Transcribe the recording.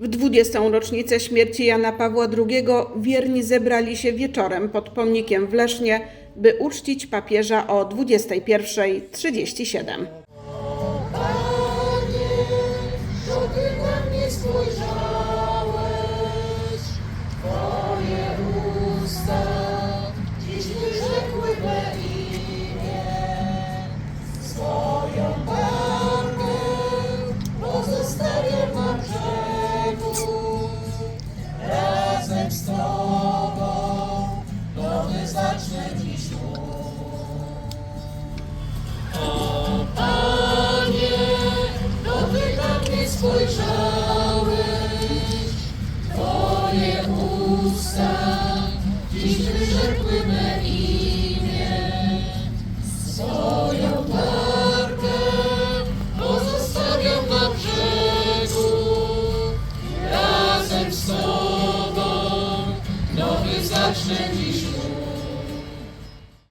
W 20. rocznicę śmierci Jana Pawła II wierni zebrali się wieczorem pod pomnikiem w Lesznie, by uczcić papieża o 21.37. Panie, to Ty na mnie spojrzałeś, Twoje usta dziś wyrzekły me imię. Swoją spojrzałeś, Twoje usta dziś wyrzekły me imię. Swoją barkę pozostawiam na brzegu, razem z Tobą nowy zacznę dziś.